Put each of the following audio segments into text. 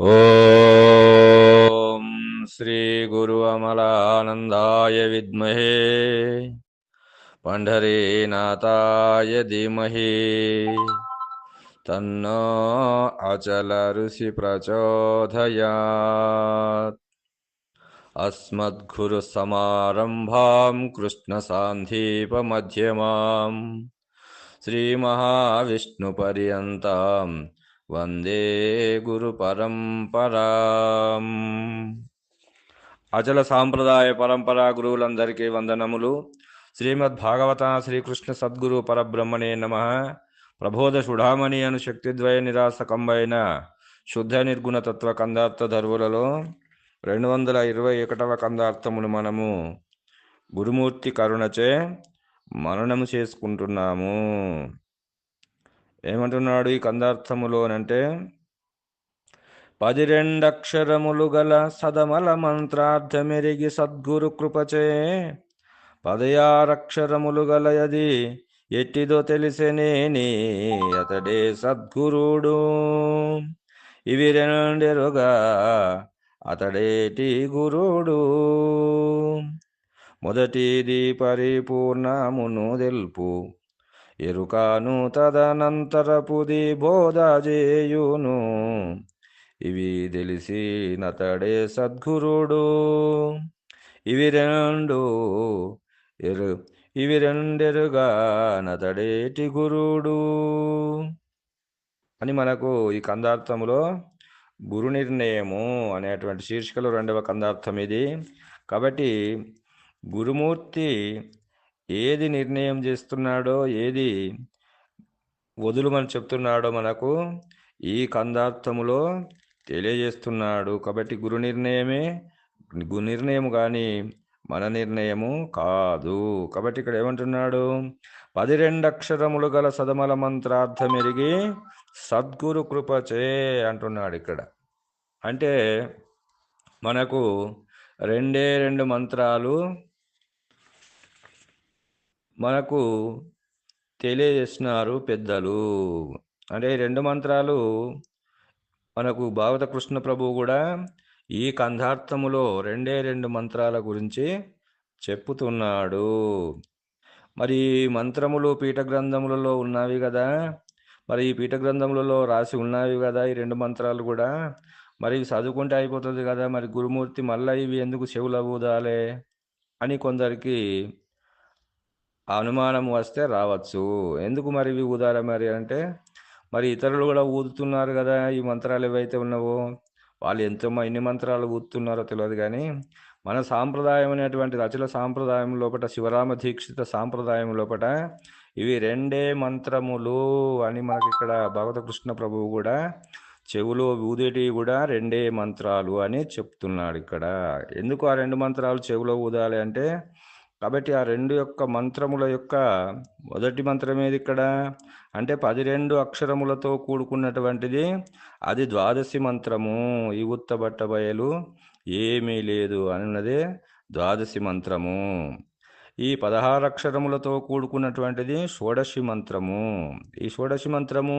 ॐ श्रीगुरु अमलानन्दाय विद्महे पण्ढरीनाथाय धीमहि। तन्नो अचलऋषि प्रचोदयात्। अस्मद्गुरुसमारम्भां कृष्णसान्धीपमध्यमाम् श्रीमहाविष्णुपर्यन्तां వందే గురు పరంపరాం. అచల సాంప్రదాయ పరంపరా గురువులందరికీ వందనములు. శ్రీమద్ భాగవత శ్రీకృష్ణ సద్గురు పరబ్రహ్మణే నమ. ప్రబోధ సుడామణి అను శక్తిద్వయ నిరాసకంబైన శుద్ధ నిర్గుణ తత్వ కందార్థ ధర్వులలో రెండు వందల ఇరవై ఒకటవ కందార్థమును మనము గురుమూర్తి కరుణచే మననము చేసుకుంటున్నాము. ఏమంటున్నాడు ఈ కందార్థములోనంటే? పది రెండక్షరములు గల సదమల మంత్రార్థమెరిగి సద్గురు కృపచే. పదయారక్షరములు గలయది ఎట్టిదో తెలిసెనేని అతడే సద్గురుడు. ఇవి రెండెరుగా అతడేటి గురుడు. మొదటిది పరిపూర్ణమును తెలుపు ఎరుకాను తదనంతరపుది బోధ చేయును ఇవి తెలిసి నతడే సద్గురుడు. ఇవి రెండు ఎరు ఇవి రెండెరుగా నతడేటి గురుడు. అని మనకు ఈ కందార్థములో గురు నిర్ణయము అనేటువంటి శీర్షికలో రెండవ కందార్థం ఇది. కాబట్టి గురుమూర్తి ఏది నిర్ణయం చేస్తున్నాడో ఏది వదులుమని చెప్తున్నాడో మనకు ఈ కందార్థములో తెలియజేస్తున్నాడు. కాబట్టి గురు నిర్ణయమే గు నిర్ణయం కానీ మన నిర్ణయము కాదు. కాబట్టి ఇక్కడ ఏమంటున్నాడు? పది రెండక్షరములు గల సదమల మంత్రార్థం ఎరిగి సద్గురు కృపచే అంటున్నాడు ఇక్కడ. అంటే మనకు రెండే రెండు మంత్రాలు మనకు తెలియజేస్తున్నారు పెద్దలు. అంటే ఈ రెండు మంత్రాలు మనకు భావత కృష్ణ ప్రభు కూడా ఈ కంధార్థములో రెండే రెండు మంత్రాల గురించి చెప్పుతున్నాడు. మరి ఈ మంత్రములు పీఠ గ్రంథములలో ఉన్నవి కదా? మరి ఈ పీఠ గ్రంథములలో రాసి ఉన్నవి కదా ఈ రెండు మంత్రాలు కూడా? మరి చదువుకుంటే అయిపోతుంది కదా? మరి గురుమూర్తి మళ్ళీ ఇవి ఎందుకు చెవుల అని కొందరికి అనుమానం వస్తే రావచ్చు. ఎందుకు మరి ఇవి ఊదాలి మరి అంటే మరి ఇతరులు కూడా ఊదుతున్నారు కదా ఈ మంత్రాలు ఏవైతే ఉన్నావో. వాళ్ళు ఎంతో ఎన్ని మంత్రాలు ఊదుతున్నారో తెలియదు కానీ మన సాంప్రదాయం అనేటువంటిది అచల సాంప్రదాయం లోపల శివరామ దీక్షిత సాంప్రదాయం లోపల ఇవి రెండే మంత్రములు అని మనకి ఇక్కడ భగవత కృష్ణ ప్రభువు కూడా చెవులో ఊదేటివి కూడా రెండే మంత్రాలు అని చెప్తున్నాడు ఇక్కడ. ఎందుకు ఆ రెండు మంత్రాలు చెవులో ఊదాలి అంటే కాబట్టి ఆ రెండు యొక్క మంత్రముల యొక్క మొదటి మంత్రం ఏది ఇక్కడ? అంటే పది రెండు అక్షరములతో కూడుకున్నటువంటిది అది ద్వాదశి మంత్రము. ఈ ఉత్తబట్ట బయలు ఏమీ లేదు అన్నదే ద్వాదశి మంత్రము. ఈ పదహారు అక్షరములతో కూడుకున్నటువంటిది షోడశి మంత్రము. ఈ షోడశి మంత్రము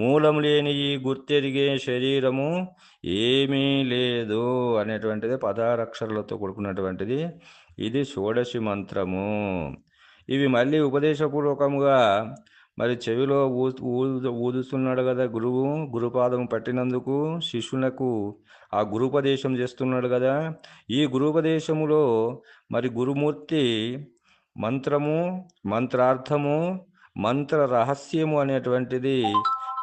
మూలం లేని ఈ గుర్తెరిగే శరీరము ఏమీ లేదు అనేటువంటిది పదహారు అక్షరాలతో కూడుకున్నటువంటిది ఇది షోడశి మంత్రము. ఇవి మళ్ళీ ఉపదేశపూర్వకముగా మరి చెవిలో ఊ ఊదు ఊదుస్తున్నాడు కదా గురువు. గురుపాదం పట్టినందుకు శిష్యులకు ఆ గురుపదేశం చేస్తున్నాడు కదా. ఈ గురుపదేశములో మరి గురుమూర్తి మంత్రము మంత్రార్థము మంత్ర రహస్యము అనేటువంటిది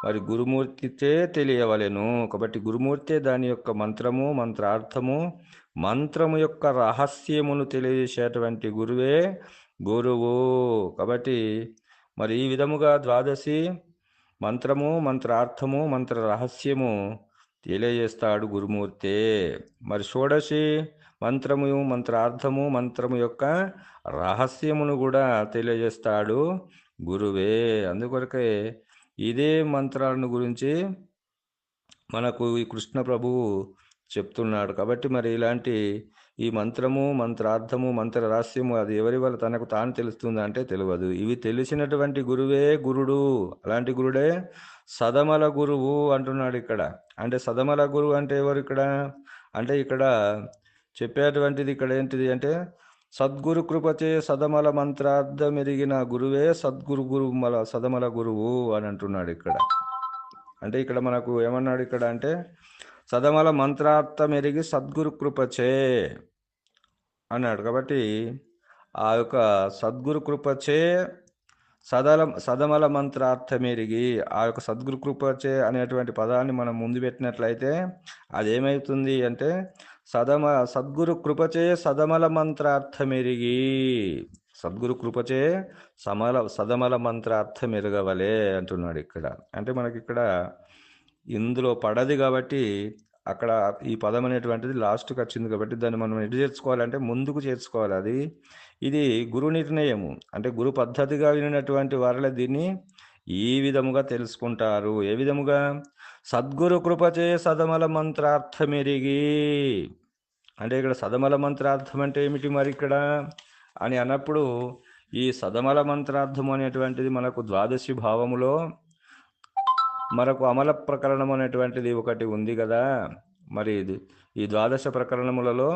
మరి గురుమూర్తితే తెలియవలెను. కాబట్టి గురుమూర్తే దాని యొక్క మంత్రము మంత్రార్థము మంత్రము యొక్క రహస్యమును తెలియజేసేటువంటి గురువే గురువు. కాబట్టి మరి ఈ విధముగా ద్వాదశి మంత్రము మంత్రార్థము మంత్ర రహస్యము తెలియజేస్తాడు గురుమూర్తే. మరి షోడశి మంత్రము మంత్రార్థము మంత్రము యొక్క రహస్యమును కూడా తెలియజేస్తాడు గురువే. అందుకొరకే ఇదే మంత్రాలను గురించి మనకు ఈ కృష్ణ ప్రభువు చెప్తున్నాడు. కాబట్టి మరి ఇలాంటి ఈ మంత్రము మంత్రార్థము మంత్ర రహస్యము అది ఎవరి వల్ల తనకు తాను తెలుస్తుంది అంటే తెలియదు. ఇవి తెలిసినటువంటి గురువే గురుడు. అలాంటి గురుడే సదమల గురువు అంటున్నాడు ఇక్కడ. అంటే సదమల గురువు అంటే ఎవరు ఇక్కడ? అంటే ఇక్కడ చెప్పేటువంటిది ఇక్కడ ఏంటిది అంటే సద్గురు కృపచే సదమల మంత్రార్థం ఎరిగిన గురువే సద్గురు గురు మల సదమల గురువు అని అంటున్నాడు ఇక్కడ. అంటే ఇక్కడ మనకు ఏమన్నాడు ఇక్కడ అంటే సదమల మంత్రార్థం ఎరిగి సద్గురు కృపచే అన్నాడు. కాబట్టి ఆ యొక్క సద్గురు కృపచే సదల సదమల మంత్రార్థం ఎరిగి ఆ యొక్క సద్గురు కృపచే అనేటువంటి పదాన్ని మనం ముందు పెట్టినట్లయితే అది ఏమవుతుంది అంటే సదమ సద్గురు కృపచే సదమల మంత్రార్థం ఎరిగి సద్గురు కృపచే సమల సదమల మంత్రార్థం ఎరగవలే అంటున్నాడు ఇక్కడ. అంటే మనకి ఇక్కడ ఇందులో పడది కాబట్టి అక్కడ ఈ పదం అనేటువంటిది లాస్ట్కి వచ్చింది కాబట్టి దాన్ని మనం ఎటు చేర్చుకోవాలంటే ముందుకు చేర్చుకోవాలి. అది ఇది గురు నిర్ణయము. అంటే గురు పద్ధతిగా వినినటువంటి వారిలో దీన్ని ఈ విధముగా తెలుసుకుంటారు. ఏ విధముగా? సద్గురు కృపచే సదమల మంత్రార్థమెరిగి. అంటే ఇక్కడ సదమల మంత్రార్థం అంటే ఏమిటి మరి ఇక్కడ? అని అన్నప్పుడు ఈ సదమల మంత్రార్థం అనేటువంటిది మనకు ద్వాదశి భావములో మనకు అమల ప్రకరణం అనేటువంటిది ఒకటి ఉంది కదా. మరి ఇది ఈ ద్వాదశ ప్రకరణములలో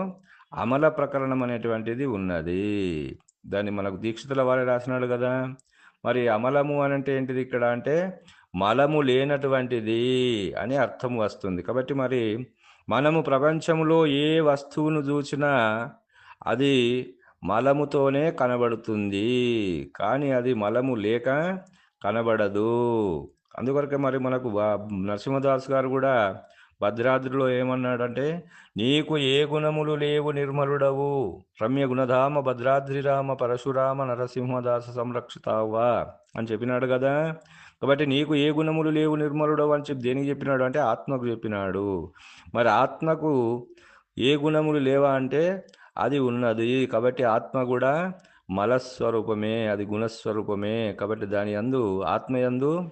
అమల ప్రకరణం అనేటువంటిది ఉన్నది. దాన్ని మనకు దీక్షితుల వారే రాసినాడు కదా. మరి అమలము అని అంటే ఏంటిది ఇక్కడ అంటే మలము లేనటువంటిది అని అర్థం వస్తుంది. కాబట్టి మరి మనము ప్రపంచంలో ఏ వస్తువును చూసినా అది మలముతోనే కనబడుతుంది. కానీ అది మలము లేక కనబడదు. అందుకొరకే మరి మనకు వా- నరసింహదాస్ గారు కూడా భద్రాద్రిలో ఏమన్నాడంటే నీకు ఏ గుణములు లేవు నిర్మలుడవు. రమ్య గుణధామ భద్రాద్రి రామ పరశురామ నరసింహదాస సంరక్షితావా అని చెప్పినాడు కదా. కాబట్టి నీకు ఏ గుణములు లేవు నిర్మలుడవు అని చెప్పి దేనికి చెప్పినాడు అంటే ఆత్మకు చెప్పినాడు. మరి ఆత్మకు ఏ గుణములు లేవా అంటే అది ఉన్నది. కాబట్టి ఆత్మ కూడా మలస్వరూపమే అది గుణస్వరూపమే. కాబట్టి దాని యందు ఆత్మయందు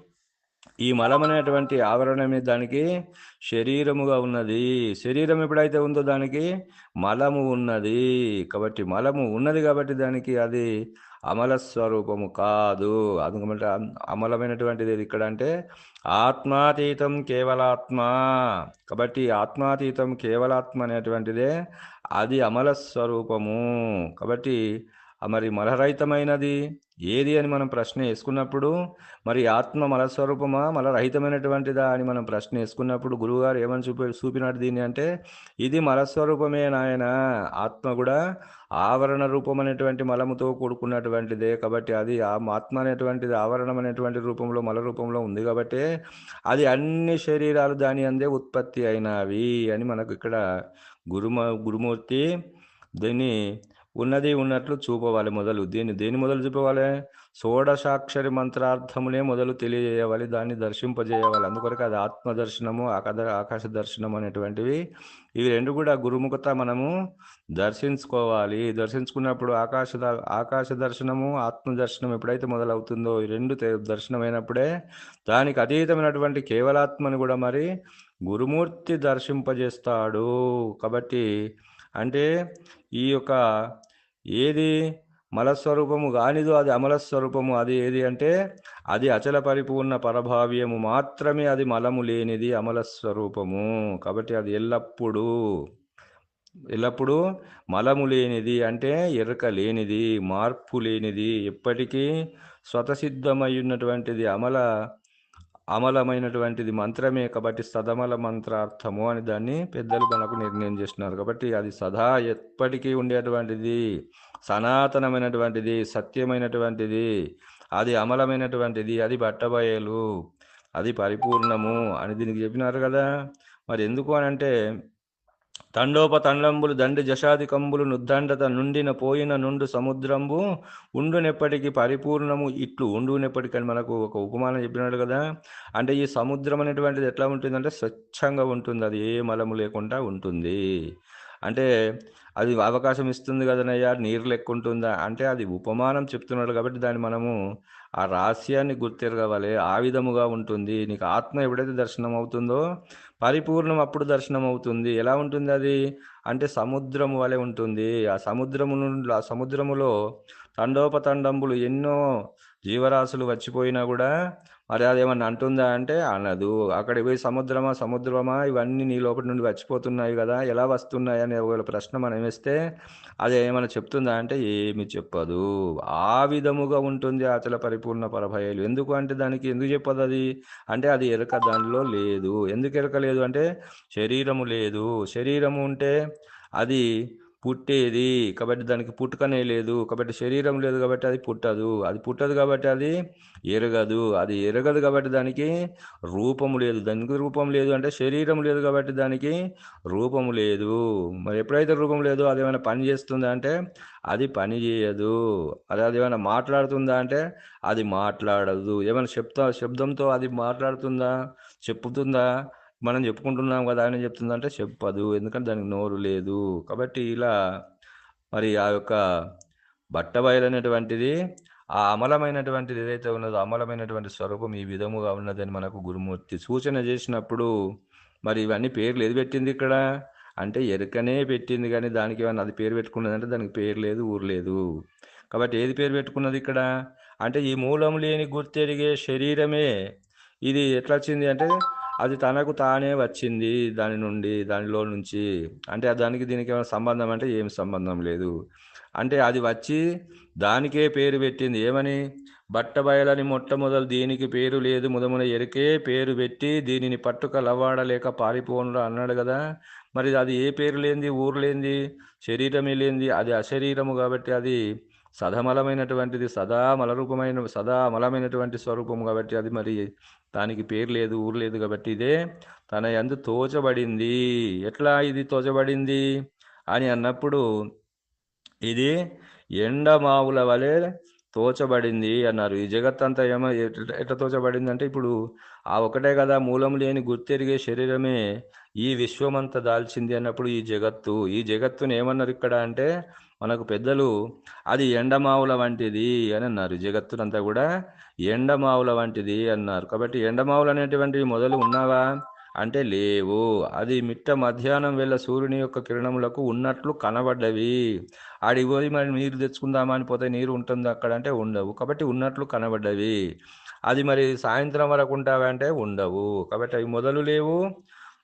ఈ మలం అనేటువంటి ఆవరణమే దానికి శరీరముగా ఉన్నది. శరీరం ఎప్పుడైతే ఉందో దానికి మలము ఉన్నది. కాబట్టి మలము ఉన్నది కాబట్టి దానికి అది అమల స్వరూపము కాదు. అందుకంటే అమలమైనటువంటిది ఏది ఇక్కడ అంటే ఆత్మాతీతం కేవలాత్మ. కాబట్టి ఆత్మాతీతం కేవలాత్మ అనేటువంటిదే అది అమల స్వరూపము. కాబట్టి మరి మలరహితమైనది ఏది అని మనం ప్రశ్న వేసుకున్నప్పుడు మరి ఆత్మ మలస్వరూపమా మలరహితమైనటువంటిదా అని మనం ప్రశ్న వేసుకున్నప్పుడు గురువుగారు ఏమని చూపి చూపినాడు దీన్ని అంటే ఇది మలస్వరూపమే నాయన ఆత్మ కూడా ఆవరణ రూపం అనేటువంటి మలముతో కూడుకున్నటువంటిదే కాబట్టి అది ఆ ఆత్మ అనేటువంటిది ఆవరణం అనేటువంటి రూపంలో మల రూపంలో ఉంది కాబట్టి అది అన్ని శరీరాలు దాని అందే ఉత్పత్తి అయినవి అని మనకు ఇక్కడ గురుమ గురుమూర్తి దీన్ని ఉన్నది ఉన్నట్లు చూపవాలి మొదలు. దీన్ని దేని మొదలు చూపవాలి? షోడశాక్షరి మంత్రార్థములే మొదలు తెలియజేయవాలి దాన్ని దర్శింపజేయవాలి. అందుకొరకు అది ఆత్మ దర్శనము ఆకాద ఆకాశ దర్శనం అనేటువంటివి. ఇవి రెండు కూడా గురుముఖత మనము దర్శించుకోవాలి. దర్శించుకున్నప్పుడు ఆకాశ ఆకాశ దర్శనము ఆత్మ దర్శనం ఎప్పుడైతే మొదలవుతుందో ఈ రెండు దర్శనమైనప్పుడే దానికి అతీతమైనటువంటి కేవలాత్మని కూడా మరి గురుమూర్తి దర్శింపజేస్తాడు. కాబట్టి అంటే ఈ యొక్క ఏది మలస్వరూపము కానిదో అది అమల స్వరూపము అది ఏది అంటే అది అచల పరిపూర్ణ పరభావ్యము మాత్రమే అది మలము లేనిది అమల స్వరూపము కాబట్టి అది ఎల్లప్పుడూ ఎల్లప్పుడూ మలము లేనిది అంటే ఎరక లేనిది మార్పు లేనిది ఎప్పటికీ స్వతసిద్ధమై ఉన్నటువంటిది అమల అమలమైనటువంటిది మంత్రమే కాబట్టి సదమల మంత్రార్థము అని దాన్ని పెద్దలు మనకు నిర్ణయం చేస్తున్నారు. కాబట్టి అది సదా ఎప్పటికీ ఉండేటువంటిది. సనాతనమైనటువంటిది సత్యమైనటువంటిది అది అమలమైనటువంటిది అది బట్టబయలు అది పరిపూర్ణము అని దీనికి చెప్పినారు కదా. మరి ఎందుకు అని అంటే తండోపతండంబులు దండి జశాధికంబులు నుద్దండత నుండిన పోయిన నుండు సముద్రంబు ఉండునెప్పటికీ పరిపూర్ణము ఇట్లు. ఉండునెప్పటికని మనకు ఒక ఉపమానం చెప్పినాడు కదా. అంటే ఈ సముద్రం అనేటువంటిది ఎట్లా ఉంటుందంటే స్వచ్ఛంగా ఉంటుంది. అది ఏ మలము లేకుండా ఉంటుంది. అంటే అది అవకాశం ఇస్తుంది కదనయ్యా నీరు లెక్కుంటుందా? అంటే అది ఉపమానం చెప్తున్నాడు కాబట్టి దాన్ని మనము ఆ రహస్యాన్ని గుర్తిరగవాలి. ఆ విధముగా ఉంటుంది. నీకు ఆత్మ ఎప్పుడైతే దర్శనం అవుతుందో పరిపూర్ణం అప్పుడు దర్శనం అవుతుంది ఎలా ఉంటుంది అది? అంటే సముద్రము వలె ఉంటుంది. ఆ సముద్రము నుండి ఆ సముద్రములో తండోపతండంబులు ఎన్నో జీవరాశులు వచ్చిపోయినా కూడా మరి అదేమన్నా అంటుందా అంటే అనదు. అక్కడికి పోయి సముద్రమా సముద్రమా ఇవన్నీ నీ లోపల నుండి వచ్చిపోతున్నాయి కదా ఎలా వస్తున్నాయి అనే ఒకవేళ ప్రశ్న మనం వేస్తే అది ఏమైనా చెప్తుందా అంటే ఏమి చెప్పదు. ఆ విధముగా ఉంటుంది అచల పరిపూర్ణ పరభయలు. ఎందుకు అంటే దానికి ఎందుకు చెప్పదు అది? అంటే అది ఎరక దానిలో లేదు. ఎందుకు ఎరక లేదు అంటే శరీరము లేదు. శరీరము ఉంటే అది పుట్టేది. కాబట్టి దానికి పుట్టుకనే లేదు. కాబట్టి శరీరం లేదు కాబట్టి అది పుట్టదు. అది పుట్టదు కాబట్టి అది ఎరగదు. అది ఎరగదు కాబట్టి దానికి రూపము లేదు. దానికి రూపం లేదు అంటే శరీరం లేదు కాబట్టి దానికి రూపము లేదు. మరి ఎప్పుడైతే రూపం లేదో అది ఏమైనా పని చేస్తుందా అంటే అది పని చేయదు. అది అది ఏమైనా మాట్లాడుతుందా అంటే అది మాట్లాడదు. ఏమైనా శబ్ద శబ్దంతో అది మాట్లాడుతుందా? చెప్పుతుందా? మనం చెప్పుకుంటున్నాం కదా అని చెప్తుందంటే చెప్పదు. ఎందుకంటే దానికి నోరు లేదు. కాబట్టి ఇలా మరి ఆ యొక్క బట్టబయలు అనేటువంటిది ఆ అమలమైనటువంటిది ఏదైతే ఉన్నదో అమలమైనటువంటి స్వరూపం ఈ విధముగా ఉన్నదని మనకు గురుమూర్తి సూచన చేసినప్పుడు మరి ఇవన్నీ పేర్లు ఏది పెట్టింది ఇక్కడ? అంటే ఎరుకనే పెట్టింది కానీ దానికి ఏమన్నా అది పేరు పెట్టుకున్నదంటే దానికి పేరు లేదు ఊరు లేదు. కాబట్టి ఏది పేరు పెట్టుకున్నది ఇక్కడ? అంటే ఈ మూలం లేని గుర్తెరిగే శరీరమే. ఇది ఎట్లా వచ్చింది అంటే అది తనకు తానే వచ్చింది దాని నుండి దానిలో నుంచి. అంటే దానికి దీనికి ఏమైనా సంబంధం అంటే ఏం సంబంధం లేదు. అంటే అది వచ్చి దానికే పేరు పెట్టింది. ఏమని? బట్టబయలని మొట్టమొదలు దీనికి పేరు లేదు. ముదమున ఎరికే పేరు పెట్టి దీనిని పట్టుక లవాడలేక పారిపోనురా అన్నాడు కదా. మరి అది ఏ పేరు లేనిది? ఊరు లేనిది? శరీరమే లేనిది? అది అశరీరము కాబట్టి అది సదమలమైనటువంటిది సదా మలరూపమైన సదా అమలమైనటువంటి స్వరూపం కాబట్టి అది మరి దానికి పేరు లేదు ఊరు లేదు కాబట్టి ఇదే తన ఎందు తోచబడింది. ఎట్లా ఇది తోచబడింది? అని అన్నప్పుడు ఇది ఎండమావుల వలె తోచబడింది అన్నారు. ఈ జగత్తంతా ఏమో ఎట్ల ఎట్లా తోచబడింది అంటే ఇప్పుడు ఆ ఒకటే కదా మూలం లేని గుర్తెరిగే శరీరమే ఈ విశ్వమంతా దాల్చింది అన్నప్పుడు ఈ జగత్తు. ఈ జగత్తుని ఏమన్నారు ఇక్కడ అంటే మనకు పెద్దలు అది ఎండమావుల వంటిది అని అన్నారు. జగత్తునంతా కూడా ఎండమావుల వంటిది అన్నారు. కాబట్టి ఎండమావులు అనేటువంటివి మొదలు ఉన్నావా? అంటే లేవు. అది మిట్ట మధ్యాహ్నం వేళ సూర్యుని యొక్క కిరణములకు ఉన్నట్లు కనబడ్డవి. ఆడికి పోయి మరి నీరు తెచ్చుకుందామా అని పోతే నీరు ఉంటుంది అక్కడ అంటే ఉండవు. కాబట్టి ఉన్నట్లు కనబడ్డవి. అది మరి సాయంత్రం వరకు ఉంటావా అంటే ఉండవు. కాబట్టి అవి మొదలు లేవు.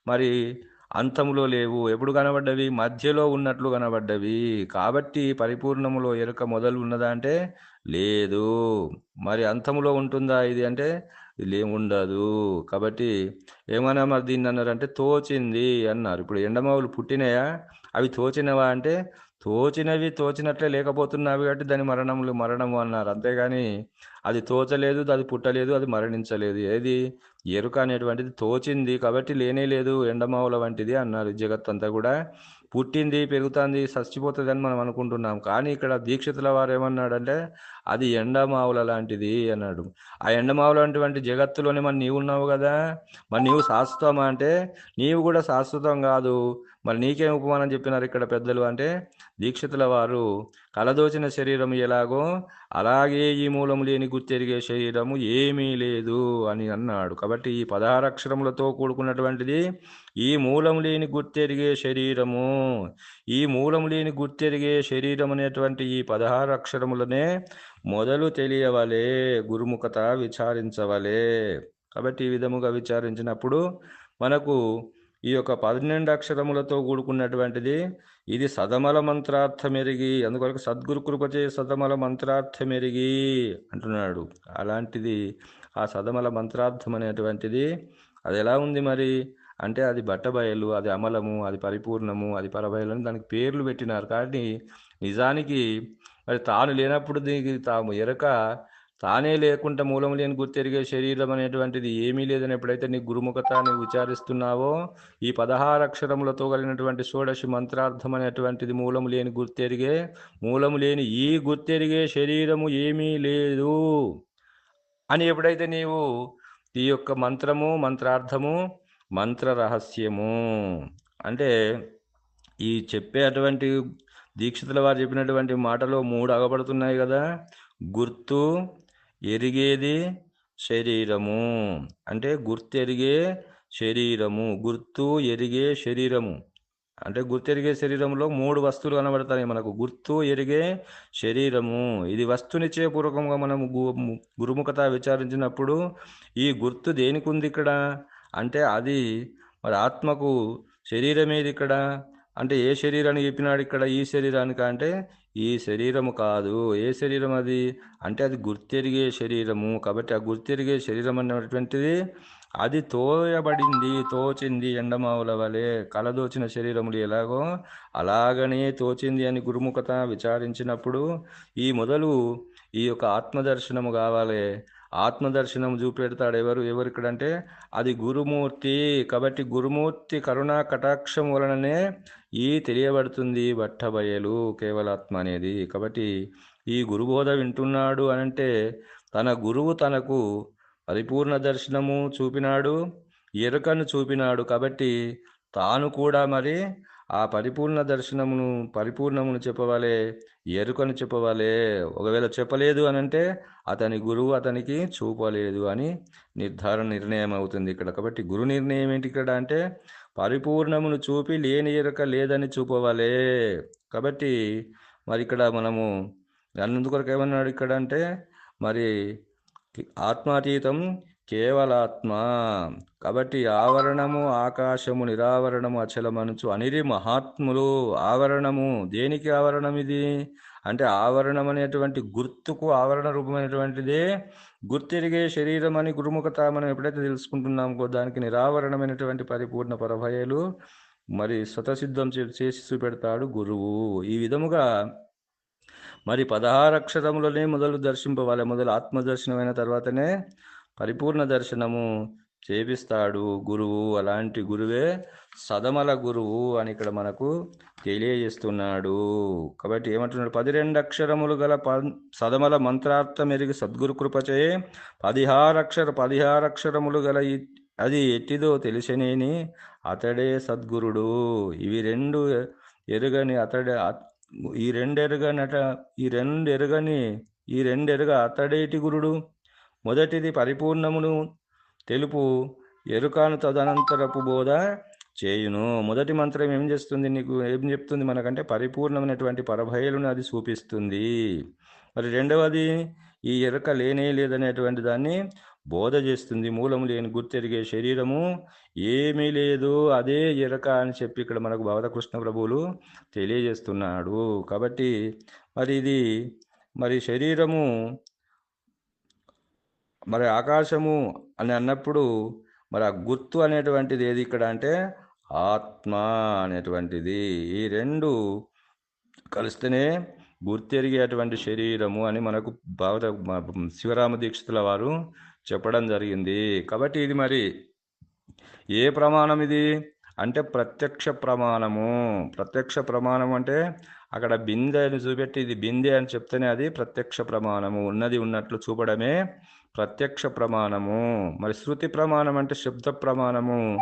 మరి అంతములో లేవు. ఎప్పుడు కనబడ్డవి? మధ్యలో ఉన్నట్లు కనబడ్డవి. కాబట్టి పరిపూర్ణములో ఎరుక మొదలు ఉన్నదా అంటే లేదు. మరి అంతములో ఉంటుందా ఇది అంటే ఇది ఉండదు. కాబట్టి ఏమన్నా మరి దీన్ని అన్నారంటే తోచింది అన్నారు. ఇప్పుడు ఎండమావులు పుట్టినాయా? అవి తోచినవా అంటే తోచినవి తోచినట్లే లేకపోతున్నావి కాబట్టి దాని మరణములు మరణము అన్నారు. అంతేగాని అది తోచలేదు అది పుట్టలేదు అది మరణించలేదు. ఏది? ఎరుక అనేటువంటిది తోచింది కాబట్టి లేనే లేదు ఎండమావుల వంటిది అన్నారు. జగత్ అంతా కూడా పుట్టింది పెరుగుతుంది చచ్చిపోతుంది అని మనం అనుకుంటున్నాం. కానీ ఇక్కడ దీక్షితుల వారు ఏమన్నాడంటే అది ఎండమావుల లాంటిది అన్నాడు. ఆ ఎండమావుల వంటి జగత్తులోనే మరి నీవు ఉన్నావు కదా. మరి నీవు శాశ్వతమా అంటే నీవు కూడా శాశ్వతం కాదు. మరి నీకేం ఉపమానం చెప్పినారు ఇక్కడ పెద్దలు అంటే దీక్షితుల వారు కలదోచిన శరీరం ఎలాగో అలాగే ఈ మూలము లేని గుర్తెరిగే శరీరము ఏమీ లేదు అని అన్నాడు. కాబట్టి ఈ పదహారక్షరములతో కూడుకున్నటువంటిది ఈ మూలం లేని గుర్తెరిగే శరీరము. ఈ మూలం లేని గుర్తెరిగే శరీరం అనేటువంటి ఈ పదహారు అక్షరములనే మొదలు తెలియవలే గురుముఖత విచారించవలే. కాబట్టి ఈ విధముగా విచారించినప్పుడు మనకు ఈ యొక్క పన్నెండు అక్షరములతో కూడుకున్నటువంటిది ఇది సదమల మంత్రార్థమెరిగి అందుకొరకు సద్గురు కృపచే సదమల మంత్రార్థమెరిగి అంటున్నాడు. అలాంటిది ఆ సదమల మంత్రార్థం అనేటువంటిది అది ఎలా ఉంది మరి? అంటే అది బట్టబయలు అది అమలము అది పరిపూర్ణము అది పరబయలు అని దానికి పేర్లు పెట్టినారు. కానీ నిజానికి మరి తాను లేనప్పుడు దీనికి తాము ఎరక తానే లేకుండా మూలం లేని గుర్తెరిగే శరీరం అనేటువంటిది ఏమీ లేదని ఎప్పుడైతే నీ గురుముఖతాన్ని విచారిస్తున్నావో ఈ పదహారు అక్షరములతో కలిగినటువంటి షోడశి మంత్రార్థం అనేటువంటిది మూలము లేని గుర్తెరిగే మూలము లేని ఈ గుర్తెరిగే శరీరము ఏమీ లేదు. అని ఎప్పుడైతే నీవు ఈ యొక్క మంత్రము మంత్రార్థము మంత్ర రహస్యము అంటే ఈ చెప్పేటువంటి దీక్షితుల వారు చెప్పినటువంటి మాటలో మూడు అగబడుతున్నాయి కదా. గుర్తు ఎరిగేది శరీరము. అంటే గుర్తెరిగే శరీరము. గుర్తు ఎరిగే శరీరము. అంటే గుర్తెరిగే శరీరంలో మూడు వస్తువులు కనబడతాయి మనకు. గుర్తు ఎరిగే శరీరము. ఇది వస్తునిచ్చే పూర్వకంగా మనం గు- గురుముఖత విచారించినప్పుడు ఈ గుర్తు దేనికి ఉంది ఇక్కడ? అంటే అది మరి ఆత్మకు శరీరం ఏది ఇక్కడ? అంటే ఏ శరీరాన్ని చెప్పినాడు ఇక్కడ? ఈ శరీరానికి? అంటే ఈ శరీరము కాదు. ఏ శరీరం అది? అంటే అది గుర్తెరిగే శరీరము. కాబట్టి ఆ గుర్తెరిగే శరీరం అనేటువంటిది అది తోయబడింది తోచింది ఎండమావుల వలె. కలదోచిన శరీరములు ఎలాగో అలాగనే తోచింది అని గురుముఖత విచారించినప్పుడు ఈ మొదలు ఈ యొక్క ఆత్మదర్శనము కావాలి. ఆత్మదర్శనం చూపెడతాడు ఎవరు? ఎవరు ఇక్కడ అంటే అది గురుమూర్తి. కాబట్టి గురుమూర్తి కరుణా కటాక్షం వలననే ఈ తెలియబడుతుంది బట్టబయలు కేవలాత్మ అనేది కాబట్టి ఈ గురుబోధ వింటున్నాడు అనంటే తన గురువు తనకు పరిపూర్ణ దర్శనము చూపినాడు ఎరుకను చూపినాడు. కాబట్టి తాను కూడా మరి ఆ పరిపూర్ణ దర్శనమును పరిపూర్ణమును చెప్పవాలే ఎరుకను చెప్పవాలే. ఒకవేళ చెప్పలేదు అని అంటే అతని గురువు అతనికి చూపలేదు అని నిర్ధారణ నిర్ణయం అవుతుంది ఇక్కడ. కాబట్టి గురు నిర్ణయం ఏంటి ఇక్కడ అంటే పరిపూర్ణమును చూపి లేని ఎరక లేదని చూపవాలే. కాబట్టి మరి ఇక్కడ మనము అందుకొరకు ఏమన్నాడు ఇక్కడ అంటే మరి ఆత్మాతీతం కేవలాత్మ. కాబట్టి ఆవరణము ఆకాశము నిరావరణము అచలమనుచు అనిరి మహాత్ములు. ఆవరణము దేనికి ఆవరణం ఇది అంటే ఆవరణం అనేటువంటి గుర్తుకు ఆవరణ రూపమైనటువంటిదే గుర్తిరిగే శరీరం అని గురుముఖత మనం ఎప్పుడైతే తెలుసుకుంటున్నామో దానికి నిరావరణమైనటువంటి పరిపూర్ణ పరభయలు మరి స్వతసిద్ధం చే- చేసి చూపెడతాడు గురువు. ఈ విధముగా మరి పదహారు అక్షరములనే మొదలు దర్శింపవాలి. మొదలు ఆత్మదర్శనమైన తర్వాతనే పరిపూర్ణ దర్శనము. చేపిస్తాడు గురువు. అలాంటి గురువే సదమల గురువు అని ఇక్కడ మనకు తెలియజేస్తున్నాడు. కాబట్టి ఏమంటున్నాడు? పది రెండు అక్షరములు గల ప సదమల మంత్రార్థం ఎరిగి సద్గురు కృపచే పదిహారు అక్షర పదిహారు అక్షరములు గల అది ఎట్టిదో తెలిసినేని అతడే సద్గురుడు. ఇవి రెండు ఎరుగని అతడే ఈ రెండు ఎరుగనట ఈ రెండు ఎరుగని ఈ రెండు ఎరుగ అతడేటి గురుడు? మొదటిది పరిపూర్ణమును తెలుపు ఎరుకాను తదనంతరపు బోధ చేయును. మొదటి మంత్రం ఏం చేస్తుంది నీకు? ఏం చెప్తుంది మనకంటే? పరిపూర్ణమైనటువంటి పరభయలను అది చూపిస్తుంది మరి రెండవది ఈ ఎరుక లేనే లేదనేటువంటి దాన్ని బోధ చేస్తుంది. మూలము లేని గుర్తెరిగే శరీరము ఏమీ లేదు. అదే ఎరక అని చెప్పి ఇక్కడ మనకు భవతకృష్ణ ప్రభువులు తెలియజేస్తున్నాడు. కాబట్టి మరి ఇది మరి శరీరము మరి ఆకాశము అని అన్నప్పుడు మరి ఆ గుర్తు అనేటువంటిది ఏది ఇక్కడ అంటే ఆత్మ అనేటువంటిది. ఈ రెండు కలిస్తేనే గుర్తెరిగేటువంటి శరీరము అని మనకు భావత శివరామ దీక్షితుల వారు చెప్పడం జరిగింది. కాబట్టి ఇది మరి ఏ ప్రమాణం ఇది? అంటే ప్రత్యక్ష ప్రమాణము. ప్రత్యక్ష ప్రమాణం అంటే అక్కడ బిందె అని చూపెట్టి ఇది బిందె అని చెప్తేనే అది ప్రత్యక్ష ప్రమాణము. ఉన్నది ఉన్నట్లు చూపడమే ప్రత్యక్ష ప్రమాణము. మరి శృతి ప్రమాణం అంటే శబ్ద ప్రమాణము.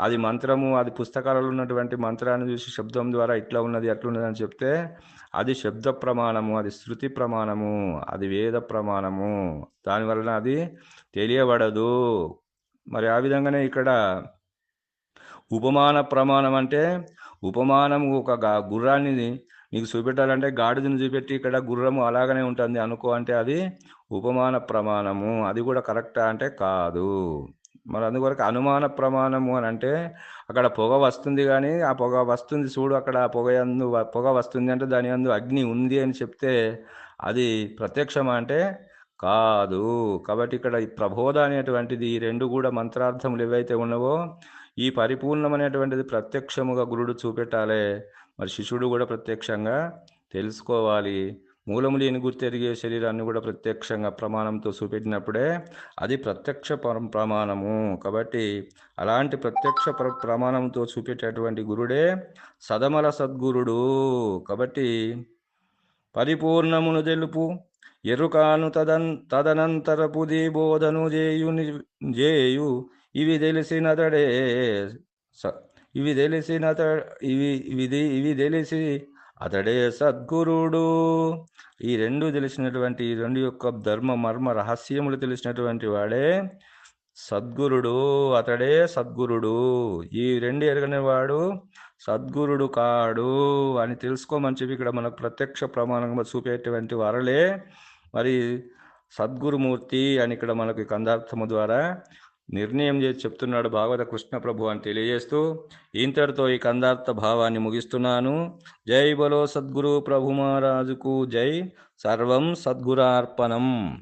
అది మంత్రము అది పుస్తకాలలో ఉన్నటువంటి మంత్రాన్ని చూసి శబ్దం ద్వారా ఇట్లా ఉన్నది అట్లా ఉన్నది అని చెప్తే అది శబ్ద ప్రమాణము అది శృతి ప్రమాణము అది వేద ప్రమాణము. దానివలన అది తెలియబడదు. మరి ఆ విధంగానే ఇక్కడ ఉపమాన ప్రమాణం అంటే ఉపమానం ఒక గా- గుర్రాన్ని నీకు చూపెట్టాలంటే గాడిదని చూపెట్టి ఇక్కడ గుర్రము అలాగనే ఉంటుంది అనుకో అంటే అది ఉపమాన ప్రమాణము అది కూడా కరెక్టా అంటే కాదు. మరి అందువరకు అనుమాన ప్రమాణము అని అంటే అక్కడ పొగ వస్తుంది కానీ ఆ పొగ వస్తుంది చూడు అక్కడ పొగ అందు పొగ వస్తుంది అంటే దాని అందు అగ్ని ఉంది అని చెప్తే అది ప్రత్యక్షమా అంటే కాదు. కాబట్టి ఇక్కడ ఈ ప్రబోధ అనేటువంటిది ఈ రెండు కూడా మంత్రార్థములు ఏవైతే ఉన్నవో ఈ పరిపూర్ణమైనటువంటిది ప్రత్యక్షముగా గురుడు చూపెట్టాలి. మరి శిష్యుడు కూడా ప్రత్యక్షంగా తెలుసుకోవాలి. మూలము లేని గుర్తెరిగే శరీరాన్ని కూడా ప్రత్యక్షంగా ప్రమాణంతో చూపెట్టినప్పుడే అది ప్రత్యక్ష పర ప్రమాణము కాబట్టి అలాంటి ప్రత్యక్ష ప్ర ప్రమాణంతో చూపెట్టేటువంటి గురుడే సదమల సద్గురుడు. కాబట్టి పరిపూర్ణమును తెలుపు ఎరుకాను తదన్ తదనంతరపు ది బోధను జేయు జేయు. ఇవి తెలిసినతడే స- ఇవి తెలిసినత ఇవి ఇవి ఇవి తెలిసి అతడే సద్గురుడు. ఈ రెండు తెలిసినటువంటి ఈ రెండు యొక్క ధర్మ మర్మ రహస్యములు తెలిసినటువంటి వాడే సద్గురుడు అతడే సద్గురుడు. ఈ రెండు ఎరగని వాడు సద్గురుడు కాడు అని తెలుసుకోమని చెప్పి ఇక్కడ మనకు ప్రత్యక్ష ప్రమాణంగా చూపేటువంటి వారలే. మరి సద్గురుమూర్తి అని ఇక్కడ మనకు కందార్థము ద్వారా నిర్ణయం చేసి చెప్తున్నాడు భాగవత కృష్ణ ప్రభు అని తెలియజేస్తూ ఇంతటితో ఈ కందార్థ భావాన్ని ముగిస్తున్నాను. జై బలో సద్గురు ప్రభు మహారాజుకు జై. సర్వం సద్గురార్పణం.